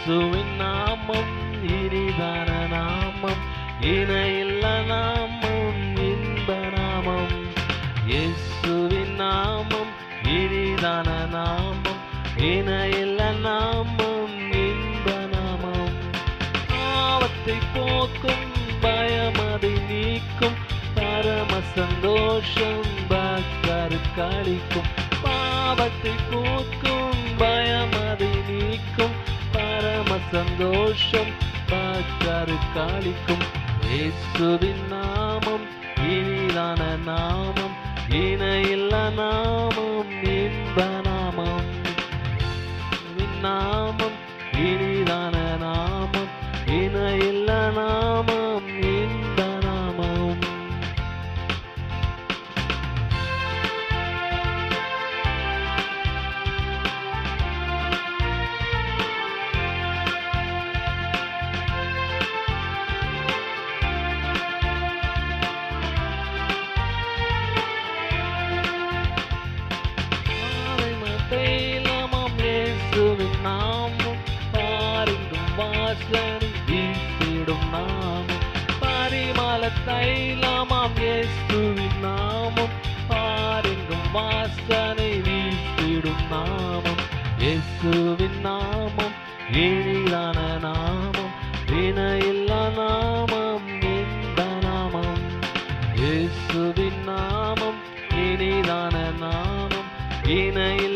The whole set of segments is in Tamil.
இயேசுவின் நாமம் இனிதான நாமம் இணையில்ல நாமம் இன்ப நாமம். இயேசுவின் நாமம் இனிதான நாமம் இணையில்ல நாமம் இன்ப நாமம். பாவத்தை போக்கும் பயமதை நீக்கும் பரம சந்தோஷம் பக்தருக்கு அளிக்கும். பாவத்தை போக்கும் பயமதை சந்தோஷம் பக்தருக்கு காளிக்கும். இயேசுவின் நாமம் இனிதான நாமம் நாமும் பாரிடும் வாசனை வீசிடும் நாமும். பரிமள தைலமாம் இயேசுவின் நாமும். பாரிடும் வாசனை வீசிடும் நாமும். இயேசுவின் நாமும் இனிதான நாமம் வினையில்லா நாமம் இந்த நாமம். இயேசுவின் நாமம் இனிதான நாமம் இணையில்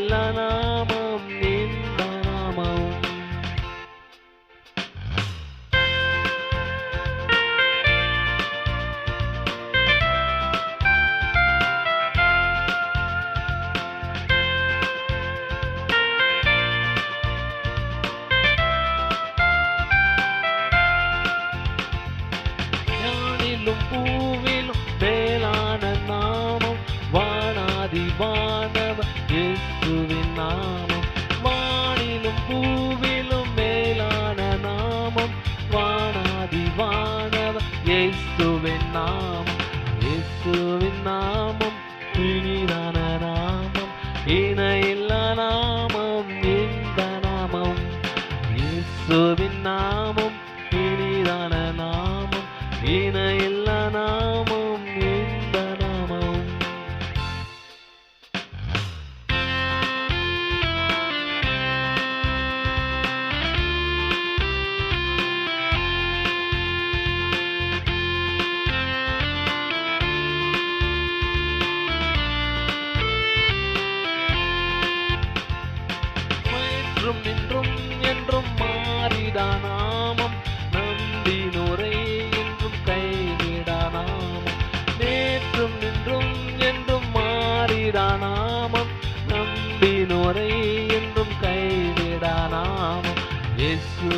நாமம் இயேசுவின் நாமம் இனிதான நாமம் இணையில்ல நாமம் இந்த நாமம் இயேசுவின் நாமம். என்றும் இன்றும் என்றும் மாறிடா நாமம். நம்பினோரை என்றும் கைவிடா நாமம். நேற்றும் நின்றும் என்றும் மாறிடா நாமம். நம்பினோரை என்றும் கைவிடா நாமம். இயேசுவின்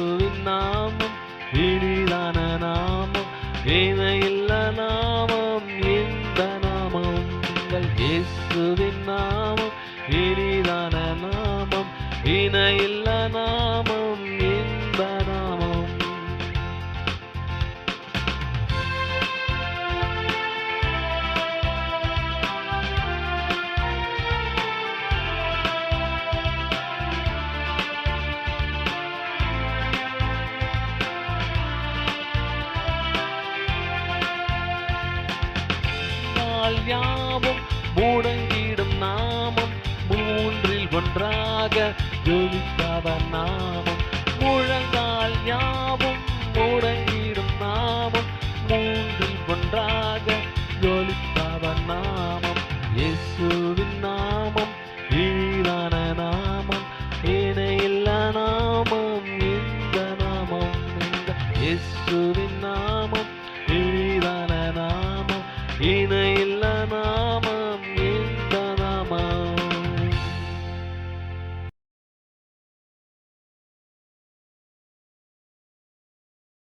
நாள் யாவும் மூடங்கிடும் நாமம். மூன்றில் ஒன்றாக ஜொலித்தவர் நாமம். முழங்கால் யாவும் மூடங்கிடும் நாமம். மூன்றில் ஒன்றாக